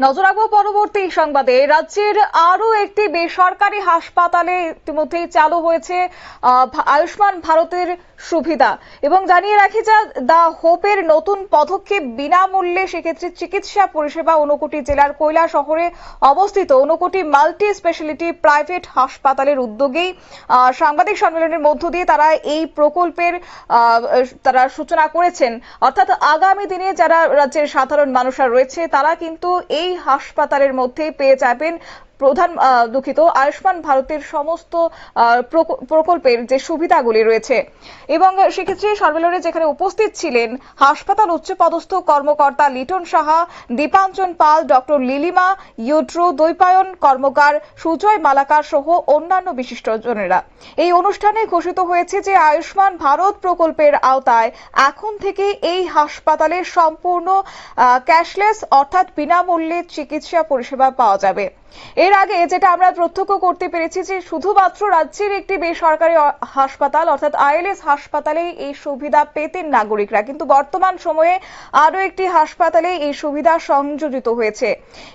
নজর রাখব পরবর্তী সংবাদে। রাজ্যের আরও একটি বেসরকারি হাসপাতালে ইতিমধ্যেই চালু হয়েছে আয়ুষ্মান ভারতের সুবিধা। এবং জানিয়ে রাখি যা দা হোপের নতুন পদক্ষেপ বিনামূল্যে সেক্ষেত্রে চিকিৎসা পরিষেবা ঊনকোটি জেলার কৈলা শহরে অবস্থিত। ঊনকোটি মাল্টি স্পেশালিটি প্রাইভেট হাসপাতালের উদ্যোগেই সাংবাদিক সম্মেলনের মধ্য দিয়ে তারা এই প্রকল্পের তারা সূচনা করেছেন। অর্থাৎ আগামী দিনে যারা রাজ্যের সাধারণ মানুষরা রয়েছে, তারা কিন্তু এই হাসপাতালের মধ্যে পেয়ে যাবেন প্রধান দুঃখিত, আয়ুষ্মান ভারতের সমস্ত প্রকল্পের যে সুবিধাগুলি রয়েছে। এবং সেক্ষেত্রে সম্মেলনে যেখানে উপস্থিত ছিলেন, হাসপাতাল উচ্চপদস্থ কর্মকর্তা লিটন সাহা, দীপাঞ্জন পাল, ডক্টর লিলিমা ইউট্রো দৈপায়ন, কর্মকার সুজয় মালাকার সহ অন্যান্য বিশিষ্টজনেরা। এই অনুষ্ঠানে ঘোষিত হয়েছে যে আয়ুষ্মান ভারত প্রকল্পের আওতায় এখন থেকে এই হাসপাতালে সম্পূর্ণ ক্যাশলেস অর্থাৎ বিনামূল্যে চিকিৎসা পরিষেবা পাওয়া যাবে। এর আগে যেটা আমরা প্রত্যক্ষ করতে পেরেছি যে শুধুমাত্র রাজ্যের একটি বেসরকারি হাসপাতাল, অর্থাৎ আইএলএস হাসপাতালে এই সুবিধা পেতেন নাগরিকরা। কিন্তু বর্তমান সময়ে আরও একটি হাসপাতালে এই সুবিধা সংযোজিত হয়েছে।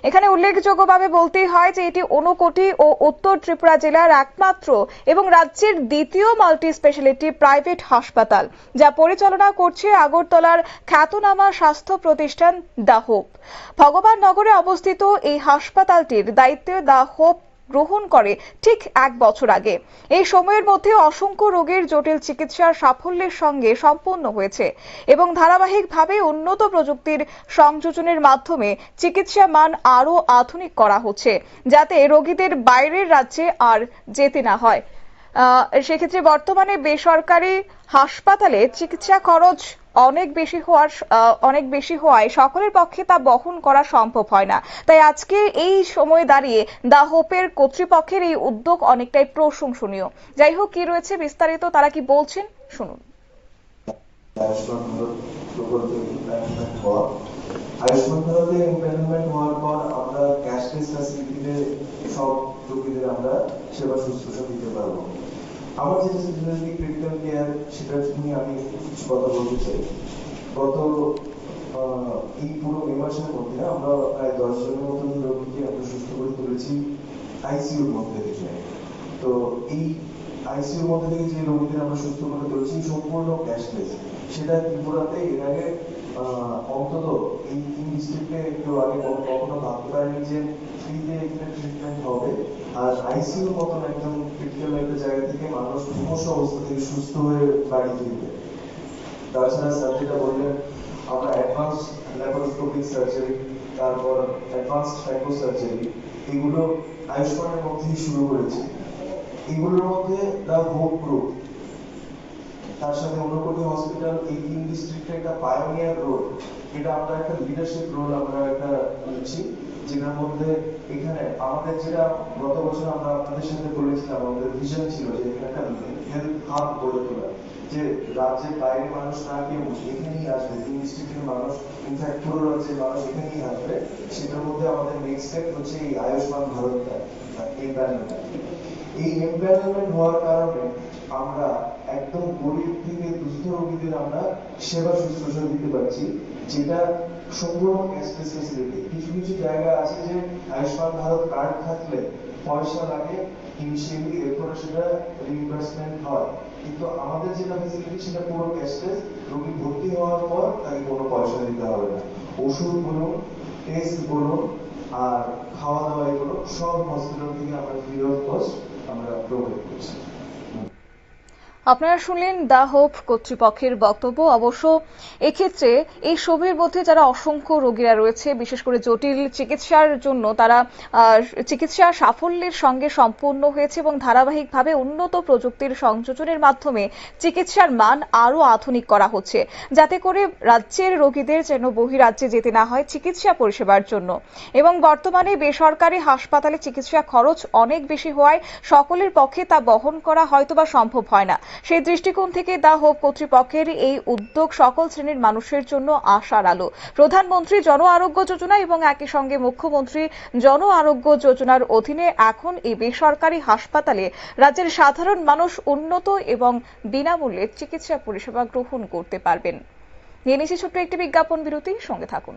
এখানে উল্লেখযোগ্যভাবে বলতেই হয় যে এটি ঊনকোটি ও উত্তর ত্রিপুরা জেলার একমাত্র এবং রাজ্যের দ্বিতীয় মাল্টি স্পেশালিটি প্রাইভেট হাসপাতাল, যা পরিচালনা করছে আগরতলার খ্যাতনামা স্বাস্থ্য প্রতিষ্ঠান দ্য হোপ। ভগবান নগরে অবস্থিত এই হাসপাতালটির দায়িত্বে দ্য হোপ গ্রহণ করে ঠিক এক বছর আগে। এই সময়ের মধ্যে অসংখ্য রোগের জটিল চিকিৎসার সাফল্যের সঙ্গে সম্পন্ন হয়েছে এবং ধারাবাহিকভাবে উন্নত প্রযুক্তির সংযোজনের মাধ্যমে চিকিৎসা মান আরও আধুনিক করা হচ্ছে যাতে রোগীদের বাইরের রাজ্যে আর যেতে না হয়। সেক্ষেত্রে বর্তমানে বেসরকারি হাসপাতালে চিকিৎসা খরচ অনেক বেশি হওয়ার অনেক বেশি হওয়ায় সকলের পক্ষে তা বহন করা সম্ভব হয় না। তাই আজকে এই সময়ে দাঁড়িয়ে দা হোপের কর্তৃপক্ষের এই উদ্যোগ অনেকটাই প্রশংসনীয়। যাই হোক, কি রয়েছে বিস্তারিত, তারা কি বলছেন? শুনুন। আয়ুষ্মান ভারত হওয়ার পর আমরা ক্যাশলেস ফ্যাসিলিটিতে সব রোগীদের আমরা সেবা শুশ্রূষা দিতে পারব। আমার যেটা স্পেশালিটি ক্রিটিক্যাল কেয়ার সেটার নিয়ে আমি কিছু কথা বলতে চাই। গত এই পুরো মে মাসের মধ্যে আমরা প্রায় দশ জনের মতন রোগীকে আমরা সুস্থ করে তুলেছি আইসিইউর মধ্যে থেকে। তো এই আইসিইউর মধ্যে থেকে যে রোগীদের আমরা সুস্থ করে তুলেছি, সম্পূর্ণ ক্যাশলেস সেটা ত্রিপুরাতে এর আগে অন্তত এই তিন ডিস্ট্রিক্টে একটু আগে কখনো ভাবতে পারিনি যে ফ্রিতে এখানে ট্রিটমেন্ট হবে। আর আইসিইউর মতন একদম ক্রিটিক্যাল একটা জায়গা থেকে মানুষ ক্রমশ অবস্থা থেকে সুস্থ হয়ে বাড়ি ফিরবে তাছাড়া স্যার যেটা বললেন, আমরা অ্যাডভান্স ল্যাপারোস্কোপিক সার্জারি তারপর অ্যাডভান্স সাইকো সার্জারি এগুলো আয়ুষ্মানের মধ্যেই শুরু করেছি। এগুলোর মধ্যে দ্য হোপ গ্রুপ তার সাথে ঊনকোটি হসপিটাল এই তিন ডিস্ট্রিক্টে একটা পায়োনিয়ার রোল এটা আমরা একটা লিডারশিপ রোল আমরা একটা নিচ্ছি। যেটার মধ্যে এখানে আমাদের যেটা গত বছর আমরা আপনাদের সাথে বলেছিলাম, আমাদের ভিশন ছিল যে একটা হেলথ হাব গড়ে তোলা যে রাজ্যের বাইরে মানুষ না কেউ এখানেই আসবে। তিন ডিস্ট্রিক্টের মানুষ ইনফ্যাক্ট পুরো রাজ্যের মানুষ এখানেই আসবে। সেটার মধ্যে আমাদের নেক্সট স্টেপ হচ্ছে এই আয়ুষ্মান ভারতটা, এই প্যানেলটা এই এমপ্যানেলমেন্ট হওয়ার কারণে আমরা একদম গরিব থেকে দুস্থ রোগীদের আমরা সেবা শুশ্রূষা দিতে পারছি, যেটা সম্পূর্ণ ফেসিলিটি কিছু জায়গা আছে যে আয়ুষ্মান ভারত কার্ড থাকলে পয়সা লাগে ইনিশিয়ালি এরপরে সেটা রিইম্বার্সমেন্ট হয়। কিন্তু আমাদের যেটা ফেসিলিটি সেটা পুরো ক্যাশলেস রোগী ভর্তি হওয়ার পর তাকে কোনো পয়সা দিতে হবে না। ওষুধ বলুন টেস্ট বলুন, আর খাওয়া দাওয়া এগুলো সব হসপিটাল থেকে আমরা ফ্রি অফ কস্ট আমরা প্রোভাইড করছি। আপনারা শুনলেন দা হোপ কর্তৃপক্ষের বক্তব্য। অবশ্য এক্ষেত্রে এই ছবির মধ্যে যারা অসংখ্য রোগীরা রয়েছে, বিশেষ করে জটিল চিকিৎসার জন্য তারা চিকিৎসা সাফল্যের সঙ্গে সম্পূর্ণ হয়েছে এবং ধারাবাহিকভাবে উন্নত প্রযুক্তির সংযোজনের মাধ্যমে চিকিৎসার মান আরও আধুনিক করা হচ্ছে। যাতে করে রাজ্যের রোগীদের যেন বহিরাজ্যে যেতে না হয় চিকিৎসা পরিষেবার জন্য। এবং বর্তমানে বেসরকারি হাসপাতালে চিকিৎসা খরচ অনেক বেশি হওয়ায় সকলের পক্ষে তা বহন করা হয়তোবা সম্ভব হয় না। সেই দৃষ্টিকোণ থেকে দা হোপ কর্তৃপক্ষের এই উদ্যোগ সকল শ্রেণির মানুষের জন্য আশার আলো। প্রধানমন্ত্রী জন আরোগ্য যোজনা এবং একই সঙ্গে মুখ্যমন্ত্রী জন আরোগ্য যোজনার অধীনে এখন এই বেসরকারি হাসপাতালে রাজ্যের সাধারণ মানুষ উন্নত এবং বিনামূল্যে চিকিৎসা পরিষেবা গ্রহণ করতে পারবেন। নিয়ে নিচ্ছি ছোট্ট একটি বিজ্ঞাপন বিরতি, সঙ্গে থাকুন।